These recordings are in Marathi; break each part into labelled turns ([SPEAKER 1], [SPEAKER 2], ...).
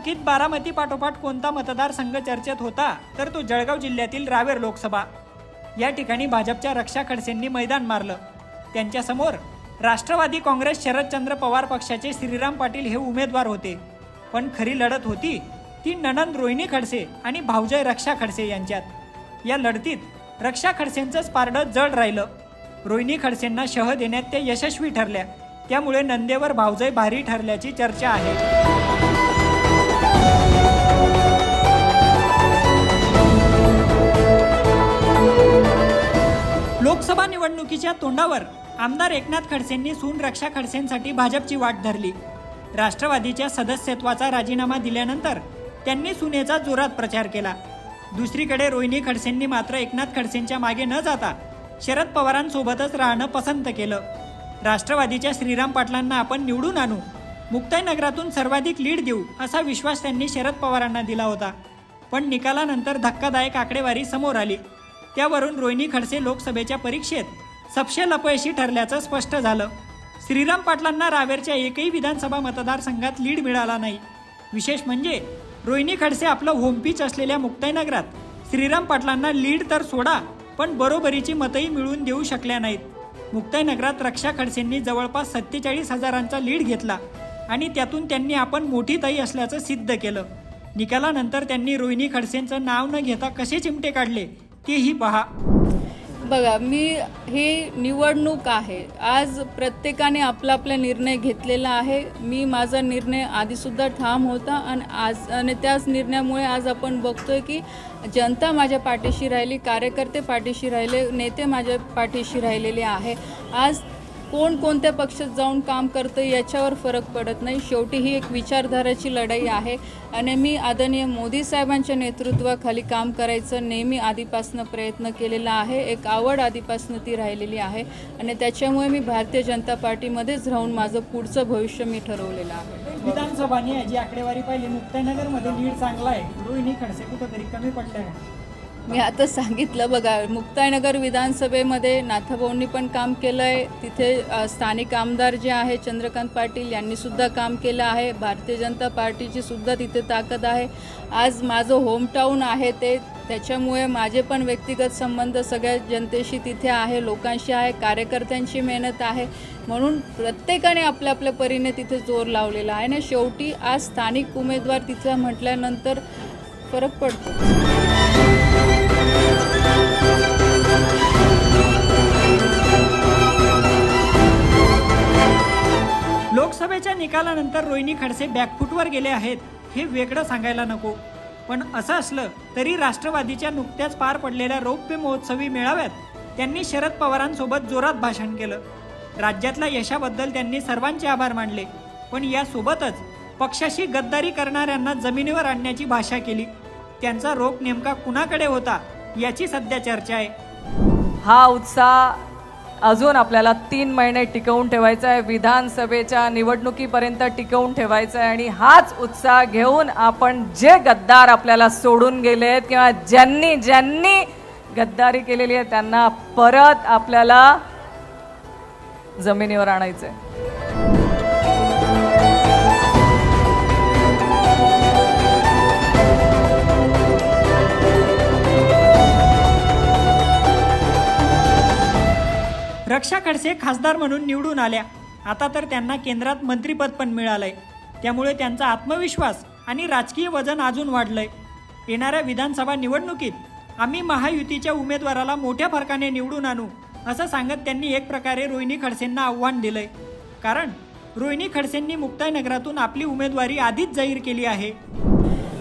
[SPEAKER 1] निवडणुकीत बारामती पाठोपाठ कोणता मतदारसंघ चर्चेत होता तर तो जळगाव जिल्ह्यातील रावेर लोकसभा. या ठिकाणी भाजपच्या रक्षा खडसेंनी मैदान मारलं. त्यांच्यासमोर राष्ट्रवादी काँग्रेस शरदचंद्र पवार पक्षाचे श्रीराम पाटील हे उमेदवार होते. पण खरी लढत होती ती ननंद रोहिणी खडसे आणि भाऊजय रक्षा खडसे यांच्यात. या लढतीत रक्षा खडसेंचंच पारडं जड राहिलं. रोहिणी खडसेंना शह देण्यात त्या यशस्वी ठरल्या. त्यामुळे नंदेवर भाऊजय भारी ठरल्याची चर्चा आहे. निवडणुकीच्या तोंडावर आमदार एकनाथ खडसेंनी सून रक्षा खडसेंसाठी भाजपची वाट धरली. राष्ट्रवादीच्या सदस्यत्वाचा राजीनामा दिल्यानंतर त्यांनी सुनेचा जोरात प्रचार केला. दुसरीकडे रोहिणी खडसेंनी मात्र एकनाथ खडसेंच्या मागे न जाता शरद पवारांसोबतच राहणं पसंत केलं. राष्ट्रवादीच्या श्रीराम पाटलांना आपण निवडून आणू मुक्ताईनगरातून सर्वाधिक लीड देऊ असा विश्वास त्यांनी शरद पवारांना दिला होता. पण निकालानंतर धक्कादायक आकडेवारी समोर आली. त्यावरून रोहिणी खडसे लोकसभेच्या परीक्षेत सपशेल अपयशी ठरल्याचं स्पष्ट झालं. श्रीराम पाटलांना रावेरच्या एकही विधानसभा मतदारसंघात लीड मिळाला नाही. विशेष म्हणजे रोहिणी खडसे आपलं होमपीच असलेल्या मुक्ताईनगरात श्रीराम पाटलांना लीड तर सोडा पण बरोबरीची मतही मिळवून देऊ शकल्या नाहीत. मुक्ताईनगरात रक्षा खडसेंनी जवळपास सत्तेचाळीस हजारांचा लीड घेतला आणि त्यातून त्यांनी आपण मोठी ताई असल्याचं सिद्ध केलं. निकालानंतर त्यांनी रोहिणी खडसेंचं नाव न घेता कसे चिमटे काढले तेही पहा.
[SPEAKER 2] बघा मी ही निवडणूक आहे. आज प्रत्येकाने आपला आपला निर्णय घेतलेला आहे. मी माझा निर्णय आधीसुद्धा ठाम होता आणि आज आणि त्याच निर्णयामुळे आज आपण बघतोय की जनता माझ्या पाठीशी राहिली कार्यकर्ते पाठीशी राहिले नेते माझ्या पाठीशी राहिलेले आहे. आज कोण कोणत्या पक्षात जाऊन काम करतं याच्यावर फरक पडत नाही. शेवटी ही एक विचारधाराची लढाई आहे आणि मी आदरणीय मोदी साहेबांच्या नेतृत्वाखाली काम करायचं नेहमी आधीपासनं प्रयत्न केलेला आहे. एक आवड आधीपासनं ती राहिलेली आहे आणि त्याच्यामुळे मी भारतीय जनता पार्टीमध्येच राहून माझं पुढचं भविष्य मी ठरवलेलं आहे.
[SPEAKER 1] विधानसभानी जी आकडेवारी पाहिली. मुक्ताईनगरमध्ये लीड चांगला आहे. रोहिणी खडसे कुठंतरी कमी पडल्या.
[SPEAKER 2] मी आता सांगितलं बघा मुक्ताईनगर विधानसभेमध्ये नाथाभाऊंनी पण काम केलं आहे तिथे स्थानिक आमदार जे आहे चंद्रकांत पाटील यांनीसुद्धा काम केलं आहे. भारतीय जनता पार्टीची सुद्धा तिथे ताकद आहे. आज माझं होमटाऊन आहे ते. त्याच्यामुळे माझे पण व्यक्तिगत संबंध सगळ्या जनतेशी तिथे आहे लोकांशी आहे कार्यकर्त्यांची मेहनत आहे. म्हणून प्रत्येकाने आपल्या आपल्या परीने तिथे जोर लावलेला आहे. आणि शेवटी आज स्थानिक उमेदवार तिथं म्हटल्यानंतर फरक पडतो.
[SPEAKER 1] लोकसभेच्या निकालानंतर रोहिणी खडसे बॅकफुटवर गेले आहेत हे वेगळं सांगायला नको. पण असं असलं तरी राष्ट्रवादीच्या नुकत्याच पार पडलेल्या रौप्य महोत्सवी मेळाव्यात त्यांनी शरद पवारांसोबत जोरात भाषण केलं. राज्यातल्या यशाबद्दल त्यांनी सर्वांचे आभार मानले पण यासोबतच पक्षाशी गद्दारी करणाऱ्यांना जमिनीवर आणण्याची भाषा केली. त्यांचा रोख नेमका कुणाकडे होता याची सध्या चर्चा आहे.
[SPEAKER 3] हा उत्साह अजून आपल्याला तीन महिने टिकवून ठेवायचा आहे. विधानसभेच्या निवडणुकीपर्यंत टिकवून ठेवायचा आहे आणि हाच उत्साह घेऊन आपण जे गद्दार आपल्याला सोडून गेले आहेत किंवा ज्यांनी ज्यांनी गद्दारी केलेली आहे त्यांना परत आपल्याला जमिनीवर आणायचं आहे
[SPEAKER 1] रक्षा खडसे खासदार म्हणून निवडून आल्या. आता तर त्यांना केंद्रात मंत्रीपद पण मिळालंय. त्यामुळे त्यांचा आत्मविश्वास आणि राजकीय वजन अजून वाढलंय. येणाऱ्या विधानसभा निवडणुकीत आम्ही महायुतीच्या उमेदवाराला मोठ्या फरकाने निवडून आणू असं सांगत त्यांनी एक प्रकारे रोहिणी खडसेंना आव्हान दिलंय. कारण रोहिणी खडसेंनी मुक्ताईनगरातून आपली उमेदवारी आधीच जाहीर केली आहे.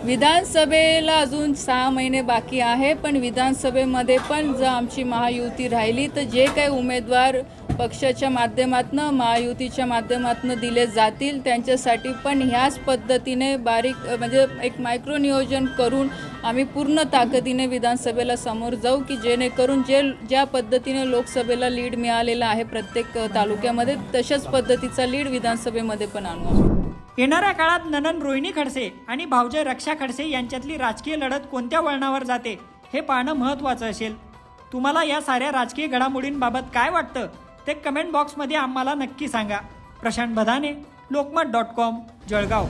[SPEAKER 2] विधानसभेला अजून सहा महिने बाकी आहे पण विधानसभेमध्ये पण जर आमची महायुती राहिली तर जे काही उमेदवार पक्षाच्या माध्यमातून महायुतीच्या माध्यमातून दिले जातील त्यांच्यासाठी पण ह्याच पद्धतीने बारीक म्हणजे एक मायक्रो नियोजन करून आम्ही पूर्ण ताकदीने विधानसभेला समोर जाऊ की जेणेकरून जे ज्या पद्धतीने लोकसभेला लीड मिळालेला आहे प्रत्येक तालुक्यामध्ये तशाच पद्धतीचा लीड विधानसभेमध्ये पण आणू आम्ही.
[SPEAKER 1] येणाऱ्या काळात ननन रोहिणी खडसे आणि भावजय रक्षा खडसे यांच्यातली राजकीय लढत कोणत्या वळणावर जाते हे पाहणं महत्त्वाचं असेल. तुम्हाला या साऱ्या राजकीय घडामोडींबाबत काय वाटतं ते कमेंट बॉक्समध्ये आम्हाला नक्की सांगा. प्रशांत बधाने लोकमत डॉट कॉम जळगाव.